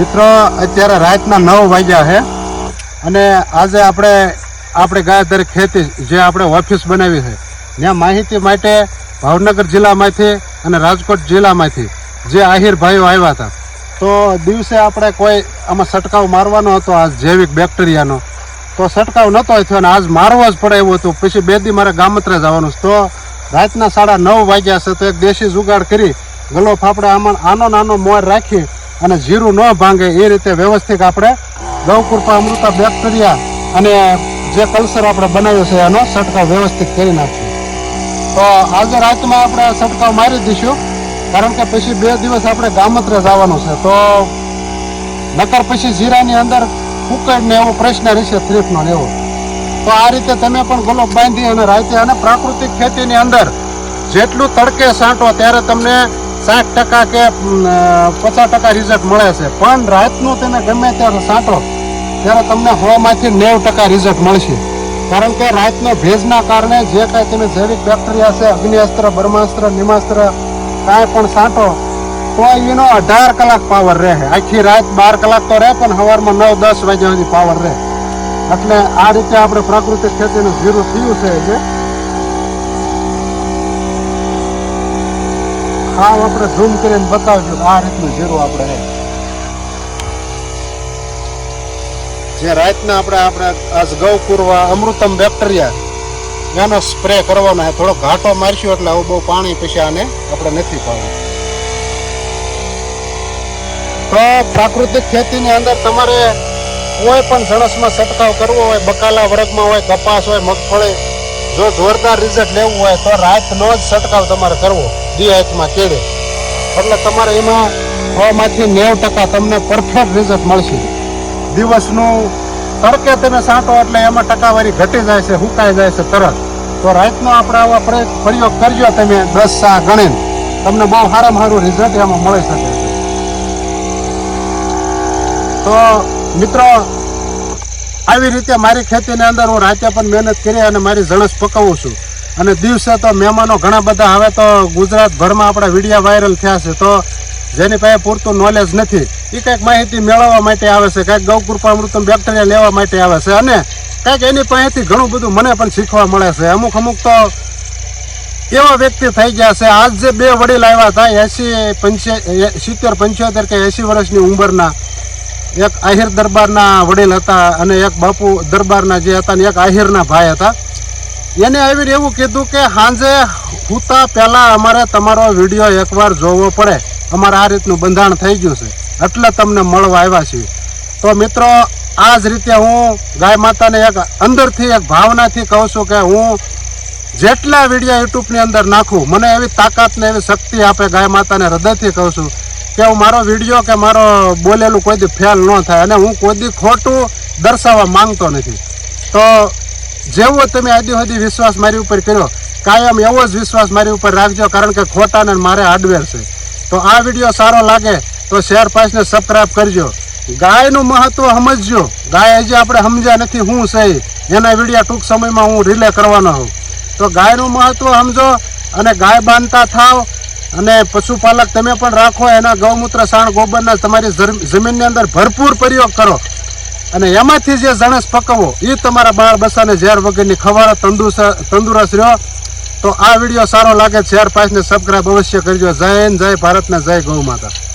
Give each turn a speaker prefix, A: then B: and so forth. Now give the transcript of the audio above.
A: મિત્રો, અત્યારે રાતના નવ વાગ્યા છે અને આજે આપણે આપણે ગાયધર ખેતી જે આપણે ઓફિસ બનાવી છે, ત્યાં માહિતી માટે ભાવનગર જિલ્લામાંથી અને રાજકોટ જિલ્લામાંથી જે આહિર ભાઈઓ આવ્યા હતા. તો દિવસે આપણે કોઈ આમાં છંટકાવ મારવાનો હતો આ જૈવિક બેક્ટેરિયાનો? તો છંટકાવ નહોતો થયો અને આજ મારવો જ પડે એવું હતું. પછી બે દી મારે ગામત્રે જવાનું તો રાતના સાડા નવ વાગ્યા છે તો એક દેશી જુગાડ કરી ગલો ફાફડા આમાં આનો નાનો મોર રાખી અને જીરું ન ભાંગે એ રીતે વ્યવસ્થિત આપણે ગૌકૃપા અમૃતા બેક્ટેરિયા અને જે કલ્ચર આપણે બનાવ્યો છે એનો છંટકાવ વ્યવસ્થિત કરી નાખીએ તો આજે રાતમાં આપણે છંટકાવ મારી દઈશું, કારણ કે પછી બે દિવસ આપણે ગામત્રે જવાનું છે. તો નકર પછી જીરાની અંદર કુકડ ને એવો પ્રશ્ન રહેશે થ્રીફનો એવો. તો આ રીતે તમે પણ ગલોબ બાંધી અને રાતે અને પ્રાકૃતિક ખેતીની અંદર જેટલું તડકે સાંટો ત્યારે તમને સાઠ ટકા કે પચાસ ટકા રિઝલ્ટ મળે છે. પણ રાતનું તેને ગમે ત્યારે સાંટો, ત્યારે તમને હવામાંથી નેવ ટકા રિઝલ્ટ મળશે. કારણ કે રાતનો ભેજના કારણે જે કાંઈ તમે જૈવિક બેક્ટેરિયા છે અગ્નિઅસ્ત્ર, બ્રહ્માસ્ત્ર, નિમાસ્ત્ર, કાંઈ પણ સાંટો, તો એનો અઢાર કલાક પાવર રહે. આખી રાત બાર કલાક તો રહે, પણ સવારમાં નવ, દસ વાગ્યા સુધી પાવર રહે. એટલે આ રીતે આપણે પ્રાકૃતિક ખેતીનું ઝીરું થયું છે જે હાવ આપણે ઝૂમ કરીને બતાવજો. આ રીતનું જીરું આપણે જે રાતના આપણે આપણે આજ ગૌ પૂર્વા અમૃતમ બેક્ટેરિયા એનો સ્પ્રે કરવાનો છે થોડો ઘાટો મારશું એટલે આવું બહુ પાણી પછી આને આપણે નથી પાવું તો પ્રાકૃતિક ખેતીની અંદર તમારે કોઈ પણ જણસમાં છંટકાવ કરવો હોય, બકાલા વર્ગમાં હોય, કપાસ હોય, મગફળી, જો જોરદાર રિઝલ્ટ લેવું હોય તો રાતનો જ છંટકાવ તમારે કરવો. દિયાતમાં કેળે. એટલે તમારે એમાં હવામાંથી નેવ ટકા તમને પરફેક્ટ રિઝલ્ટ મળશે. દિવસનું તડકે તમે સાંટો એટલે એમાં ટકાવારી ઘટી જાય છે સુકાઈ જાય છે તરત. તો રાતનો આપણે આવા પ્રયોગ કરજો તમે, દસ સા ગણીને. તમને બહુ સારામાં સારું રિઝલ્ટ એમાં મળી શકે છે. તો મિત્રો, આવી રીતે મારી ખેતીની અંદર હું રાતે પણ મહેનત કરી અને મારી જણસ પકાવું છું. અને દિવસે તો મહેમાનો ઘણા બધા હવે તો ગુજરાતભરમાં આપણા વિડીયા વાયરલ થયા છે. તો જેની પાસે પૂરતું નોલેજ નથી એ કંઈક માહિતી મેળવવા માટે આવે છે, કંઈક ગૌકૃપામૃતમ બેક્ટેરિયા લેવા માટે આવે છે અને કંઈક એની પાસેથી ઘણું બધું મને પણ શીખવા મળે છે. અમુક અમુક તો એવા વ્યક્તિ થઈ ગયા છે. આજ જે બે વડીલ આવ્યા હતા એસી પંચે સિત્તેર પંચોતેર કે એંસી વર્ષની ઉંમરના એક આહિર દરબારના વડીલ હતા અને એક બાપુ દરબારના જે હતા ને એક આહિરના ભાઈ હતા. એને આવીને એવું કીધું કે સાંજે હુતા પહેલાં અમારે તમારો વીડિયો એકવાર જોવો પડે. અમારે આ રીતનું બંધાણ થઈ ગયું છે. એટલે તમને મળવા આવ્યા છીએ. તો મિત્રો, આ જ રીતે હું ગાય માતાને એક અંદરથી એક ભાવનાથી કહું છું કે હું જેટલા વીડિયો યુટ્યુબની અંદર નાખું, મને એવી તાકાત ને એવી શક્તિ આપે ગાય માતાને હૃદયથી કહું છું કે હું મારો વીડિયો કે મારો બોલેલું કોઈ દી ફેલ ન થાય અને હું કોઈ દી ખોટું દર્શાવવા માંગતો નથી. તો જેવો તમે આદિ સુધી વિશ્વાસ મારી ઉપર કર્યો, કાયમ એવો જ વિશ્વાસ મારી ઉપર રાખજો, કારણ કે ખોટાને મારે હાર્ડવેર છે. તો આ વીડિયો સારો લાગે તો શેર પાસને સબસ્ક્રાઈબ કરજો. ગાયનું મહત્વ સમજજો. ગાય હજી આપણે સમજ્યા નથી હું છે એના વિડીયા ટૂંક સમયમાં હું રિલે કરવાનો હોઉં. તો ગાયનું મહત્વ સમજો અને ગાય બાંધતા થાવ અને પશુપાલક તમે પણ રાખો, એના ગૌમૂત્ર, સાણ, ગોબરના તમારી જમીનની અંદર ભરપૂર પ્રયોગ કરો. અને એમાંથી જે જણસ પકવો એ તમારા બાળ બસાને ઝેર વગરની ખવાડો, તંદુરસ્ત તંદુરસ્ત રહ્યો. તો આ વીડિયો સારો લાગે, શેર પાસને સબસ્ક્રાઈબ અવશ્ય કરજો. જય હિન્દ, જય ભારતના જય ગૌ માતા.